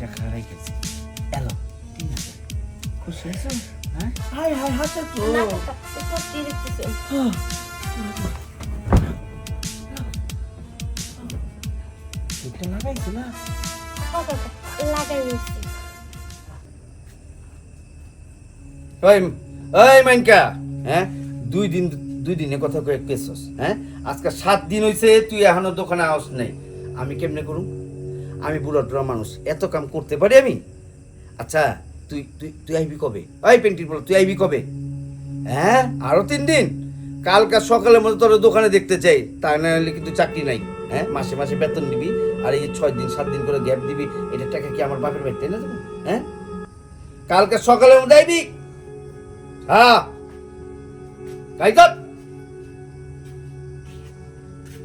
টাকা রেখেছি। এলো তিন হাজার। খুশি আছো? হ্যাঁ? হাই হাই হাতে তো। এটা লাগাইছো না? ওই ওই মাইনকা হ্যাঁ? দুই দিন দুই দিনে কথা কয়ে পেছস হ্যাঁ? আজকে সাত দিন হইছে তুই এখনও দোকানে আস নাই। আমি কেমনে করুম? আমি বুড়া টুড়া মানুষ, এত কাম করতে পারি আমি? আচ্ছা তুই তুই তুই আইবি কবে? ওই পেন্টির বল তুই আইবি কবে? হ্যাঁ আরও তিন দিন। কালকা সকালের মধ্যে তোর দোকানে দেখতে চাই না হলে কিন্তু চাকরি নাই। হ্যাঁ মাসে মাসে বেতন দিবি, আর এই ছয় দিন, সাত দিন করে গ্যাপ দিবি, এটা টাকা কি আমার বাপের বাড়িতে না হ্যাঁ? কালকে সকালের মধ্যে আইবি। হ্যাঁ। তাই তো?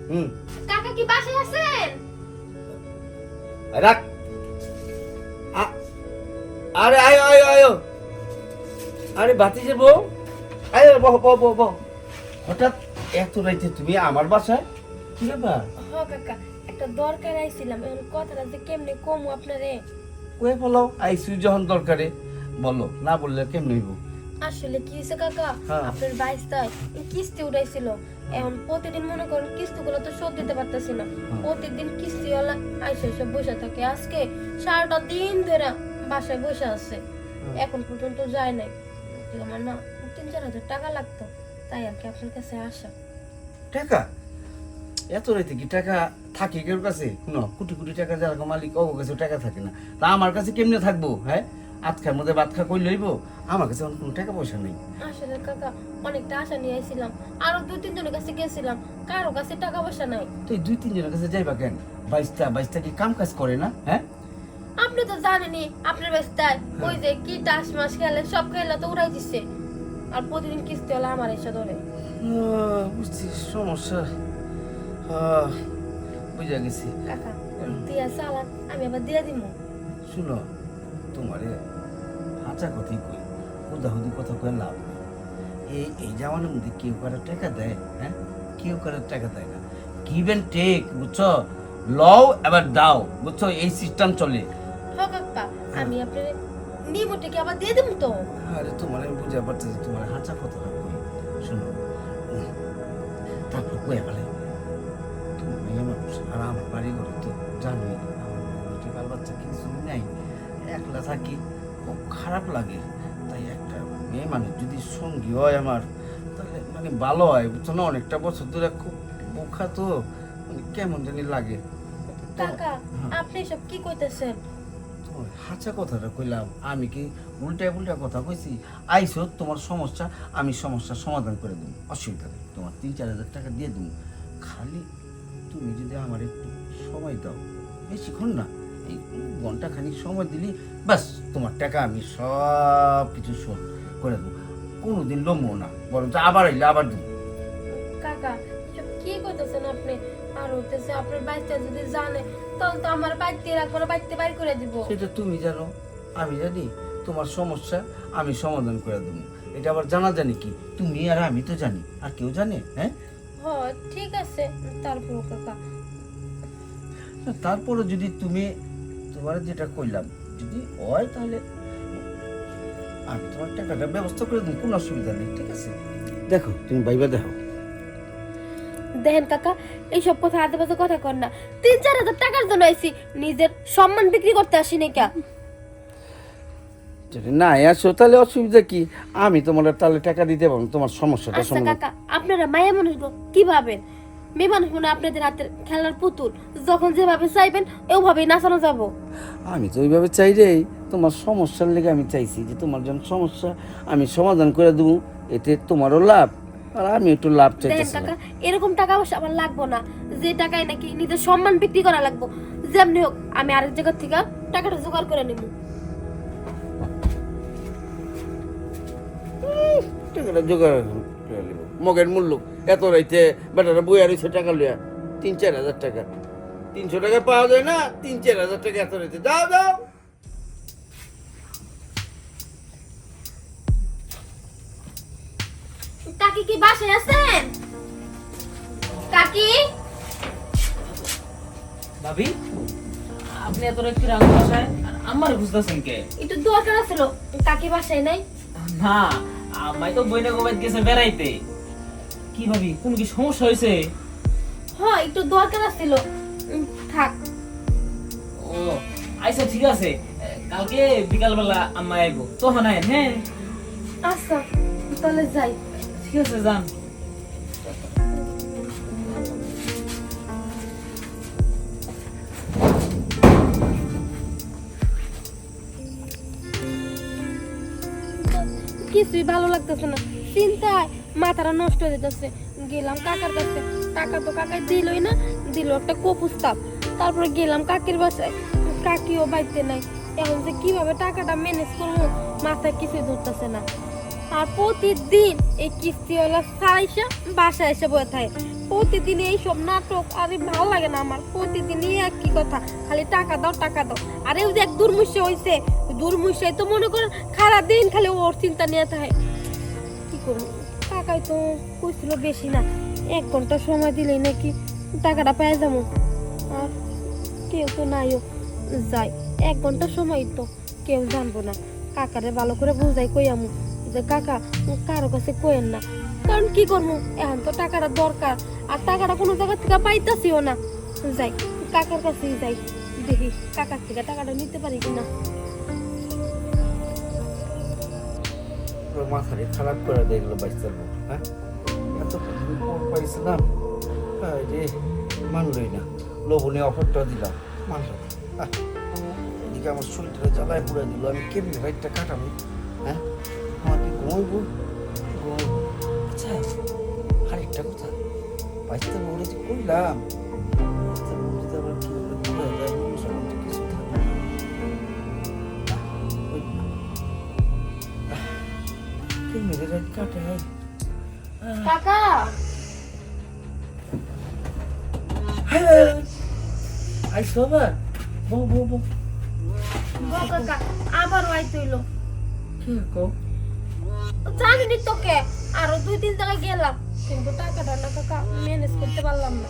হুম। কাকা কি বাসায় আছেন? রাখ। আরে আয় আয় আয় আরে বাতিজে বউ। আয় বহ বহ বহ বহ। হঠাৎ এত রাইতে তুমি আমার বাসায়? কি ব্যাপার? হ কাকা একটা দরকার আইছিলাম। এখন কথাটা যে কেমনে কমু আপনারে? কয়ে বলো আইসি যখন দরকারে। বলো না বললে কেমন হইব? আসলে কি হয়েছে কাকা? হ্যাঁ। আপনার বাইশটায় কিস্তি উঠাইছিল এখন প্রতিদিন মনে করেন কিস্তিগুলো তো শোধ দিতে পারতেছি না। প্রতিদিন কিস্তি আইসে এসে বসে থাকে। আজকে সারাটা দিন ধরে বাসায় বসে আছে। এখন পর্যন্ত যায় নাই। আমার না তিন চার হাজার টাকা লাগতো। তাই আর কি আপনার কাছে আসা। টাকা? এত রাইতে কি টাকা থাকে কেউ কাছে? শুনো কোটি কোটি টাকা যারা মালিক ও কাছে টাকা থাকে না। তা আমার কাছে কেমনে থাকব হ্যাঁ? আজকার মধ্যে ভাত খা কই লইব? আমার কাছে কোনো টাকা পয়সা নেই। আসলে কাকা অনেকটা আশা নিয়ে আইছিলাম। আরও দুই তিনজনের কাছে গেছিলাম। কারও কাছে টাকা পয়সা নাই। তুই দুই তিনজনের কাছে যাইবা কেন? বাইশটা বাইশটা কি কাম কাজ করে না? হ্যাঁ? আপনি তো জানেনই আপনার ব্যস্তায় ওই যে কি টাস মাস খেলে সব খেলে তো উড়াই দিচ্ছে আর প্রতিদিন কিস্তি হলে আমার এসে ধরে। বুঝছি সমস্যা। বুঝা গেছি। কাকা দিয়া চালান আমি আবার দিয়ে দিব শুনো তোমারে হাঁচা কথাই কই হুদাহুদি কথা কয়ে লাভ নেই। এই এই জামানের মধ্যে কেউ কারও টাকা দেয় হ্যাঁ? কেউ কারও টাকা দেয় না। গিভ অ্যান্ড টেক বুঝছ? লও এবার দাও বুঝছ? এই সিস্টেম চলে। আমি আপনার আবার দিয়ে দিব তো? আরে তোমার আমি বুঝা পারতেছি তোমার হাঁচা কই? শোনো তারপর কয়ে ফেলে তুমি আর আমার বাড়ি ঘরে তো জানোই আমার বাচ্চা কিছু নাই একলা থাকি খুব খারাপ লাগে। তাই একটা মেয়ে মানুষ যদি সঙ্গী হয় আমার তাহলে মানে ভালো হয় বুঝছ না? অনেকটা বছর ধরে খুব বোখা তো মানে কেমন জানি লাগে। কাকা হ্যাঁ। আপনি সব কি কইতেছেন? হাঁচা কথাটা কইলাম আমি কি উল্টা উল্টা কথা কইছি? আইসো তোমার সমস্যা আমি সমস্যার সমাধান করে দেবো অসুবিধা নেই। তোমার তিন চার হাজার টাকা দিয়ে দেবো খালি তুমি যদি আমার একটু সময় দাও বেশিক্ষণ না। এই ঘণ্টা খানিক সময় দিলি ব্যাস তোমার টাকা আমি সব কিছু শোধ করে দেবো। কোনোদিন লমো না বরঞ্চ আবার আইলে আবার দেবো। কাকা কি কইতেছেন আপনি? আর হইতেছে আপনার বাইকটা যদি জানে তখন তো আমার বাইকতে রাখব না বাইকতে বাইর করে দিব। সেটা তুমি জানো আমি জানি তোমার সমস্যা আমি সমাধান করে দেবো। এটা আবার জানা জানি কি? তুমি আর আমি তো জানি আর কেউ জানে হ্যাঁ? হ ঠিক আছে তারপর কাকা। তারপরে যদি তুমি তোমার যেটা কইলাম যদি হয় তাহলে আমি তোমার টাকাটা ব্যবস্থা করে দেবো কোনো অসুবিধা নেই ঠিক আছে? দেখো তুমি বাইবা দেখো। দেখেন কাকা এইসব কথা বাজে কথা কর না। তিন চার হাজার টাকার জন্য আইছি নিজের সম্মান বিক্রি করতে আসি নাই কা। যদি না আসো তাহলে অসুবিধা কি? আমি তোমার তাহলে টাকা দিতে পারব তোমার সমস্যাটা আচ্ছা কাকা আপনারা মায়া মানুষ গো, কি ভাবেন? মেয়ে মানুষ মনে আপনাদের হাতের খেলার পুতুল। যখন যেভাবে চাইবেন ওভাবেই নাচানো যাব। আমি তো ওইভাবে চাই রে। তোমার সমস্যার লেগে আমি চাইছি যে তোমার যখন সমস্যা আমি সমাধান করে দেবো। এতে তোমারও লাভ আর আমি একটু লাভ চাইতেছি কাকা এরকম টাকা পয়সা আমার লাগবো না। যে টাকায় নাকি নিজের সম্মান বিক্রি করা লাগবো যেমনি হোক আমি আরেক জায়গা থেকে টাকাটা জোগাড় করে নেব। টাকাটা জোগাড় করে নিব। মগের মূল্য। এত রাইতে বেটারা বইয়া রয়েছে টাকা লইয়া তিন চার হাজার টাকা। তিনশো টাকা পাওয়া যায় না তিন চার হাজার টাকা এত রাইতে। দাও দাও। কাকি কি বাসায় আছেন? কাকি? ভাবি আপনি এত রাত আমার বাসায়? আর আমার খুঁজতেছেন কে? একটু দরকার ছিল কাকি বাসায় নাই? না আমায় তো বইনা গোবাইত গেছে বেড়াইতে। কি ভাবি? কোন কি সমস্যা হয়েছে? হ্যাঁ একটু দরকার ছিল থাক। ও আচ্ছা ঠিক আছে। কালকে বিকালবেলা আম্মা আইবো। তখন আইন হ্যাঁ? আচ্ছা তাহলে যাই। ঠিক আছে যান। কিছুই ভালো লাগতেছে না। চিন্তায় মাথাটা নষ্ট হয়ে যেতেছে গেলাম কাকার কাছে টাকা তো কাকাই দিলই না, দিল একটা কপুস্তাব। তারপরে গেলাম কাকির বাসায়। কাকিও বাড়িতে নাই। এখন যে কীভাবে টাকাটা ম্যানেজ করব, মাথায় কিছুই ধরতেছে না। আর প্রতিদিন এই কিস্তিওয়ালা সাইসা বাসায় এসে বয়ে থাকে। প্রতিদিন এই সব নাটক, আরে ভালো লাগে না আমার। প্রতিদিনই একই কথা, খালি টাকা দাও টাকা দাও। আরে ওই যে এক দুর্মুষে হইছে, দুর্মুষে তো মনে করেন খারাপ দিন খালি ওর চিন্তা নিয়ে থাকে। কি করব? টাকাই তো কইছিল বেশি না। এক ঘণ্টা সময় দিলেই নাকি টাকাটা পেয়ে যাব। আর কেউ তো নাইও যাই, এক ঘণ্টা সময় তো কেউ জানব না। কাকারে ভালো করে বুঝাই কই আমু যে কাকা, কারও কাছে কইেন না। কারণ কি করব? এখন তো টাকাটা দরকার। আর টাকাটা কোনো জায়গা থেকে পাইতাছিও না। যাই, কাকার কাছেই যাই। দেখি কাকার থেকে টাকাটা নিতে পারি কিনা। মাথারে খারাপ করে দেখল বউ হ্যাঁ? এত পাইছিলাম হ্যাঁ রে মানলই না। লোভনে অফারটা দিলাম। মানল। আহ, এদিকে আমার শরীরটা জ্বালায় পুড়ে দিল। আমি কেমনি রাইটটা কাটাবো? হ্যাঁ আমার কি ঘুমাইব ঘুমাইব আচ্ছা আরেকটা কথা। বাইস্তার মনে যে কইলাম Bo, bo, bo. গো কাকা আবার আইতে হইল। কি কো জানিনি তোকে আরও দুই তিন জায়গায় গেলাম কিন্তু টাকাটা না কাকা ম্যানেজ করতে পারলাম না।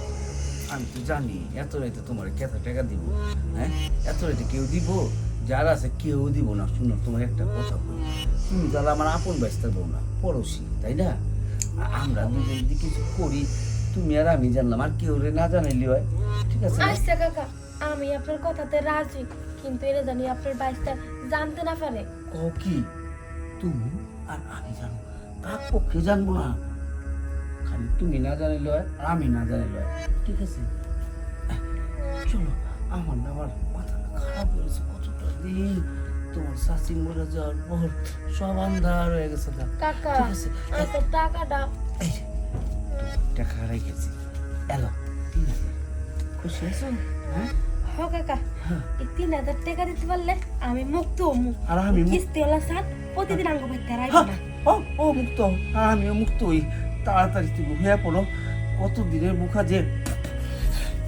আমি তো জানি এত রাইতে তোমার কত টাকা দিব হ্যাঁ? এত রাইতে কেউ দিব? যারা আছে কেউ দিব না শুনো তোমার একটা কথা বলি। তুমি তাহলে আমার আপন ব্যস্ত বউ না পড়োশি তাই না? আমরা দুজন যদি কিছু করি তুমি আর আমি জানলাম আর কেউ রে না জানাইলি হয়। ঠিক আছে? আচ্ছা কাকা। আমি আপনার কথাতে রাজি কিন্তু এটা জানি আপনার বাইশটা জানতে না পারে। কও কি? তুমি আর আমি জানো কার পক্ষে জানব না। খালি তুমি না জানিলে হয় আর আমি না জানিলে হয় ঠিক আছে? চলো আমার না আমার মাথাটা খারাপ হয়েছে কতটা দিন তোমার শাশি মরে যাওয়ার পর সব আন্ধার হয়ে গেছে কাকা ঠিক আছে? টাকাটা টাকা রেখেছি। এলো ঠিক আছে? খুশি আছো? হ্যাঁ? কাকা হ্যাঁ। এই তিন হাজার টাকা দিতে পারলে আমি মুক্ত হমু আর আমি সার প্রতিদিন আঙ্গ হ্যাঁ, না। ও ও মুক্ত আর আমিও মুক্ত হই। তাড়াতাড়ি তুমি পড়ো। কত দিনের মুখা যে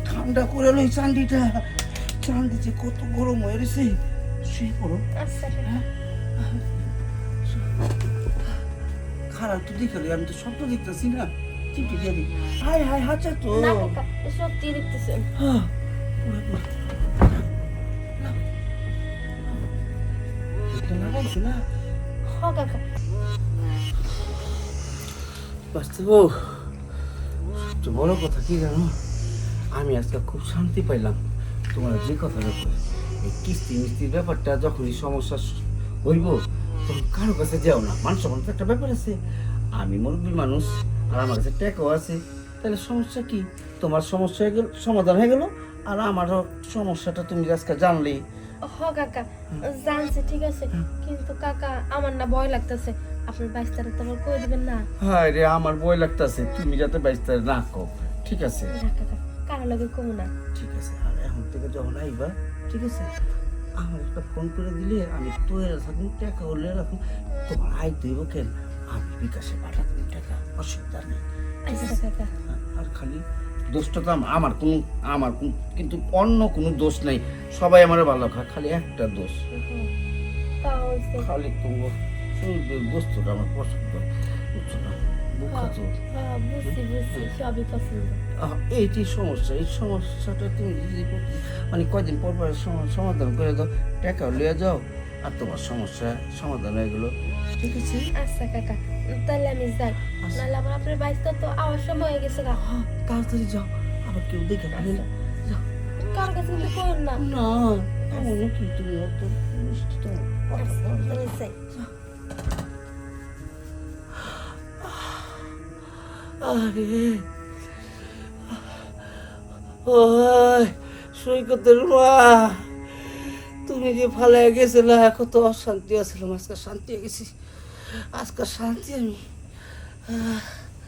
ঠান্ডা করে লই চান্ডিটা চান্দি যে কত গরম হয়ে গেছে শুয়ে পড়ো। আচ্ছা। খারাপ তো দেখে আমি তো স্বপ্ন দেখতেছি না। দিয়ে দিই। হাই হাই হাঁচা তো। সত্যি দেখতেছেন বড় কথা কি জানো? আমি আজকে খুব শান্তি পাইলাম তোমার যে কথাটা এই কিস্তি মিস্তির ব্যাপারটা যখনই সমস্যা হইব তখন কারও কাছে যাও না। মানুষ একটা ব্যাপার আছে। আমি মুরব্বী মানুষ আর আমার কাছে ট্যাকও আছে তাহলে সমস্যা কি? তোমার সমস্যা হয়ে গেল সমাধান হয়ে গেল আর আমারও সমস্যাটা তুমি আজকে জানলেই হ কাকা জানছে ঠিক আছে। কিন্তু কাকা আমার না ভয় লাগতেছে। আপনার বাইশটারে তো আবার কই দিবেন না? হায় রে আমার বই লাগতেছে। তুমি যাতে বাইসতে না কও ঠিক আছে? না কাকা কারও লাগে কমু না। ঠিক আছে আর এখন থেকে যখন আইবা ঠিক আছে আমার একটা ফোন করে দিলে আমি তোর থাকুন টাকা হলে রাখুন। তোমার আই দইব কেন? আমি বিকাশে পাঠাবো। অসুবিধা নেই। আচ্ছা আছে কাকা আর খালি দোষটা তো আমার কোনো আমার কোনো কিন্তু অন্য কোনো দোষ নেই। সবাই আমার ভালো খায় খালি একটা দোষ। খালি শরীরের বস্তুটা আমার পছন্দ বুঝছ হ্যাঁ আহ, এইটি সমস্যা এই সমস্যাটা তুমি যদি মানে কয়দিন পর পর সম- সমাধান করে দাও টাকা লিয়ে যাও আর তোমার সমস্যা সমাধান হয়ে গেলো। ঠিক আছে? আচ্ছা কাকা। তাহলে আমি যাই। নাহলে আমার আপনার বাইশটা তো আওয়ার সময় হয়ে গেছে কাকা তাড়াতাড়ি যাও। আবার কেউ দেখে ফেলে যাও। কার কাছে কিন্তু করেন না। না এমন কি তুমি অত মিষ্টি তো আচ্ছা, আরে ওই সৈকতের মা তুমি যে ভালো গেছিল কত অশান্তি আছিল আজকে শান্তি হয়ে গেছি। আজকে শান্তি আমি।